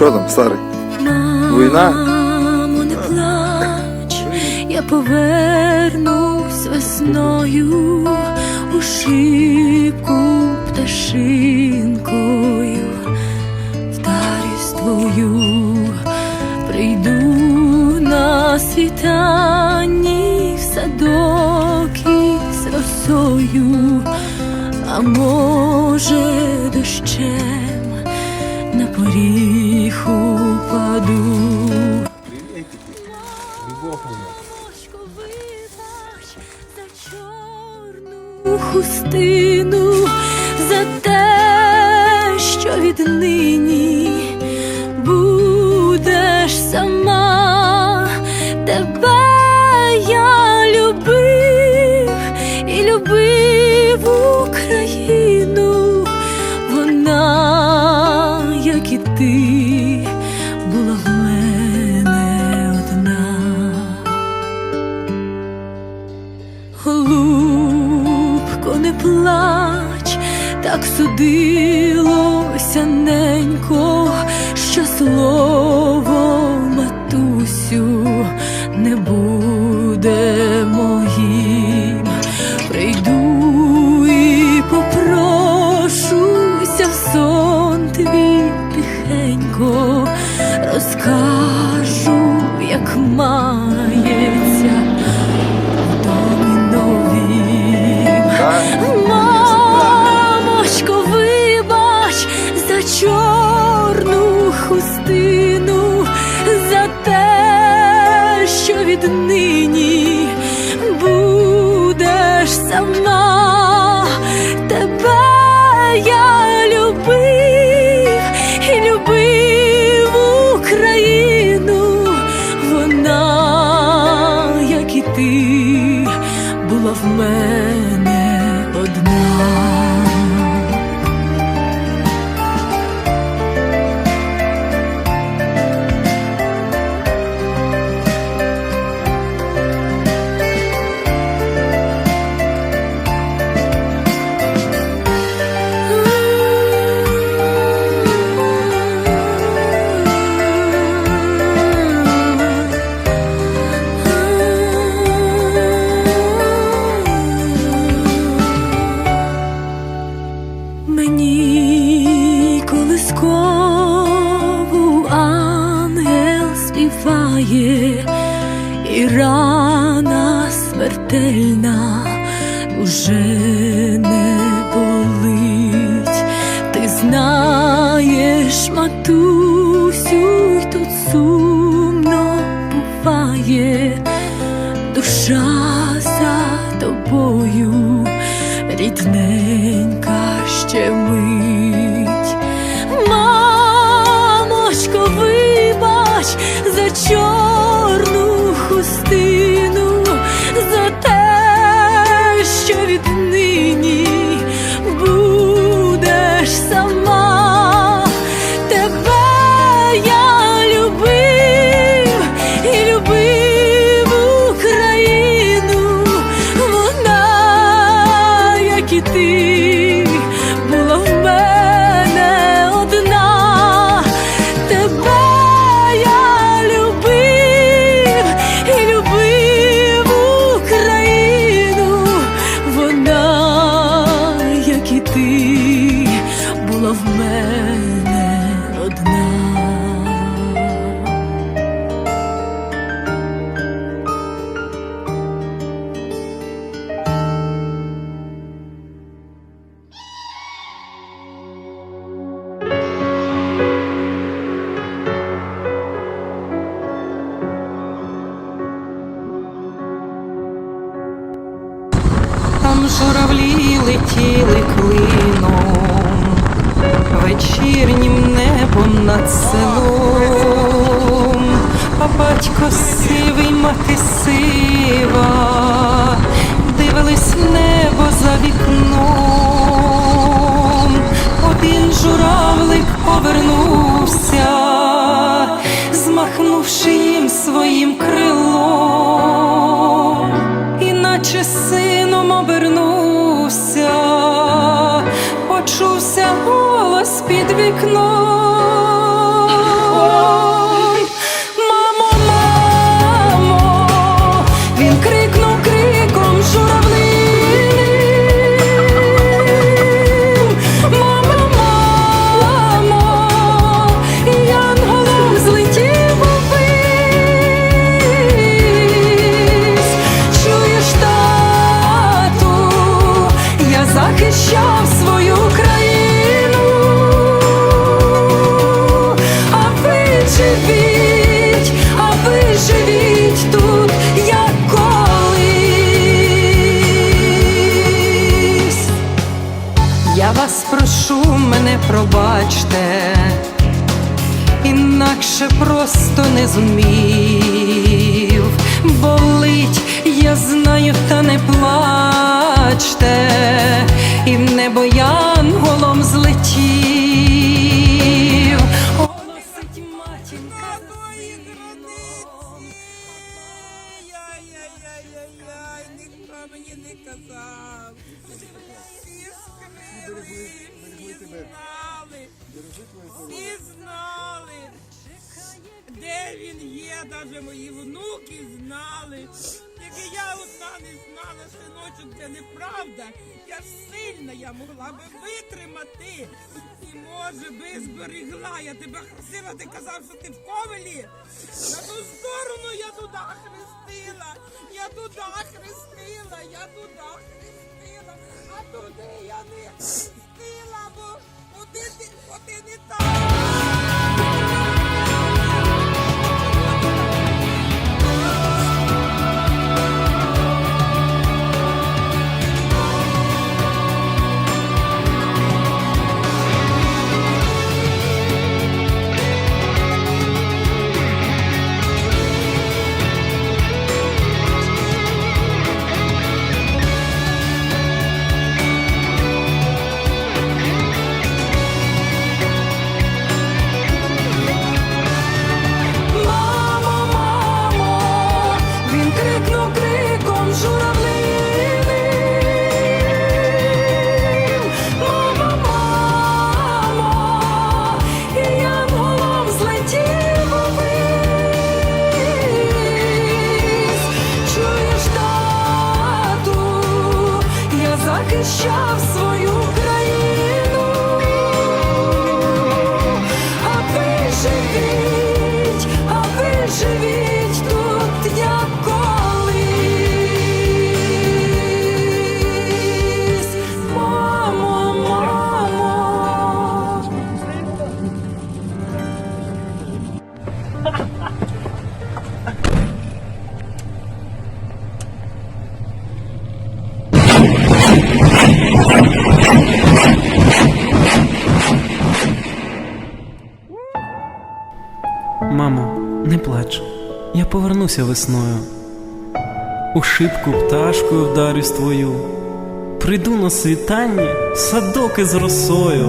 Що там, старий? Війна? Мамо, не плач, я повернусь весною у шибку пташинкою, вдарюсь твою, прийду на світанні в садок із росою, а вибач за чорну хустину, за те, що віднині віднині за тобою, рідненька ще мить. Мамочко, вибач за чорну хустину, за те, що віднині будеш сама. Тебе я журавлі летіли клином, вечірнім небом над селом, а батько сивий, мати сива, дивились небо за вікном, один журавлик повернувся, почувся не зумів. Болить, я знаю, та не плачте, і в небо янголом злетів. Не синочок, це неправда. Я сильна, я могла би витримати. І може би зберегла. Я тебе хрестила, ти казав, що ти в ковелі. На ту сторону я туди хрестила. Я туди хрестила, я туди хрестила, а туди я не хрестила, бо ти, куди не так. Захищав свою країну. Повернуся весною. У шибку пташкою вдарюсь твою. Прийду на світанні, садок із росою,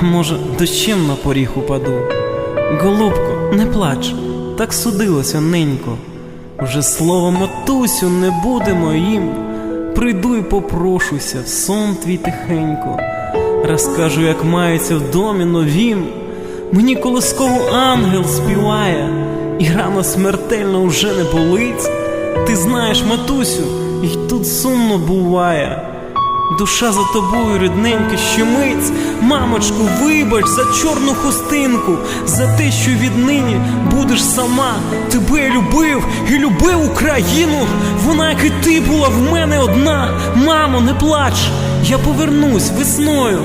а може, дощем на поріг упаду. Голубко, не плач, так судилося ненько. Вже слово матусю не буде моїм. Прийду і попрошуся, в сон твій тихенько. Розкажу, як мається в домі новім. Мені колисково ангел співає, і рана смертельно вже не болить. Ти знаєш, матусю, і тут сумно буває. Душа за тобою, рідненька, щемить. Мамочку, вибач за чорну хустинку, за те, що віднині будеш сама. Тебе любив і любив Україну. Вона, як і ти, була в мене одна. Мамо, не плач, я повернусь весною.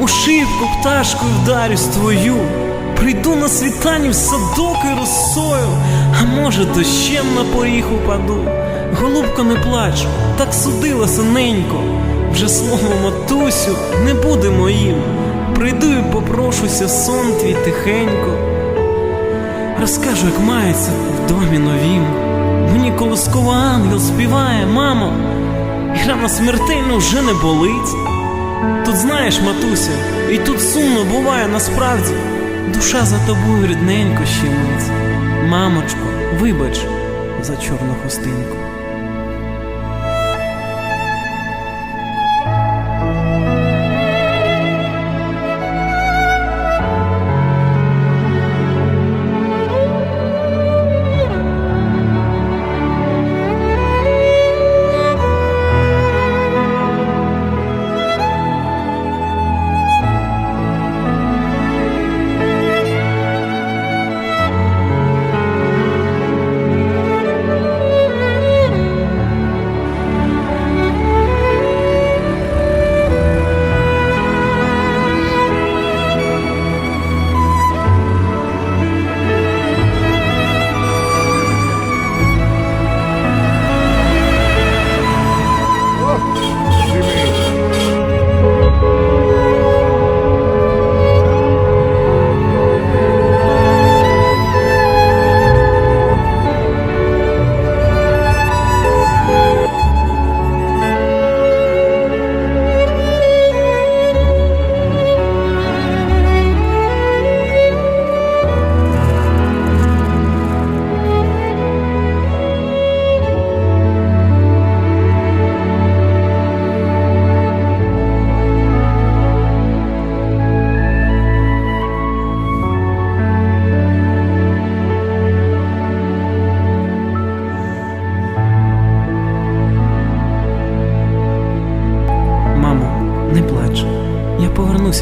У шибку пташкою вдарюсь твою. Прийду на світанні в садок і росою, а може дощем на поріг упаду. Голубко, не плач, так судила синенько. Вже слово матусю не буде моїм. Прийду і попрошуся сон твій тихенько. Розкажу, як мається в домі новім. Мені колосково ангел співає, мамо, і рана смертельно вже не болить. Тут знаєш, матуся, і тут сумно буває насправді. Душа за тобою рідненько щемить. Мамочко, вибач за чорну хустинку.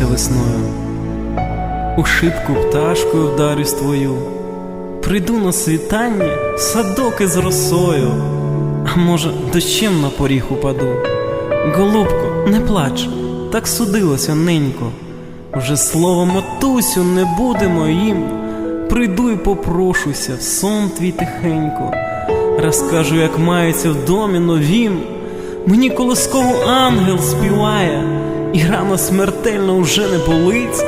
Весною. У шибку пташкою вдарюсь твою. Прийду на світанні садок із росою, а може, дощем на поріг упаду. Голубко, не плач, так судилося ненько. Вже слово матусю не буде моїм. Прийду і попрошуся в сон твій тихенько. Розкажу, як мається в домі новім. Мені колисково ангел співає, і рана смертельно вже не болить.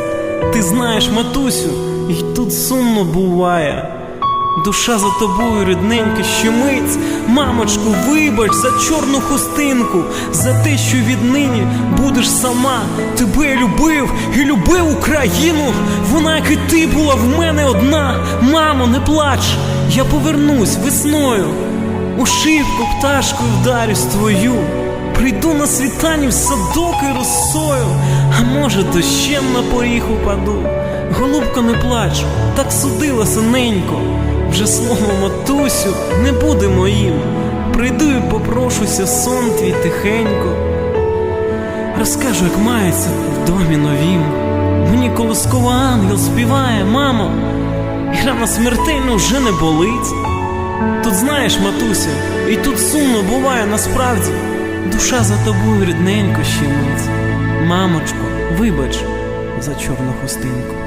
Ти знаєш, матусю, і тут сумно буває. Душа за тобою, рідненька, щемить. Мамочку, вибач за чорну хустинку, за те, що віднині будеш сама. Тебе любив і любив Україну. Вона, як і ти, була в мене одна. Мамо, не плач, я повернусь весною. У шибку пташкою вдарюсь твою. Прийду на світанні в садок і росою, а може, дощем на поріг упаду. Голубко, не плач, так судилося ненько. Вже слово матусю не буде моїм. Прийду і попрошуся сон твій тихенько. Розкажу, як мається в домі новім. Мені колисково ангел співає, мамо, і рана смертельно вже не болить. Тут знаєш, матуся, і тут сумно буває насправді. Душа за тобою рідненько щемить. Мамочко, вибач за чорну хустинку.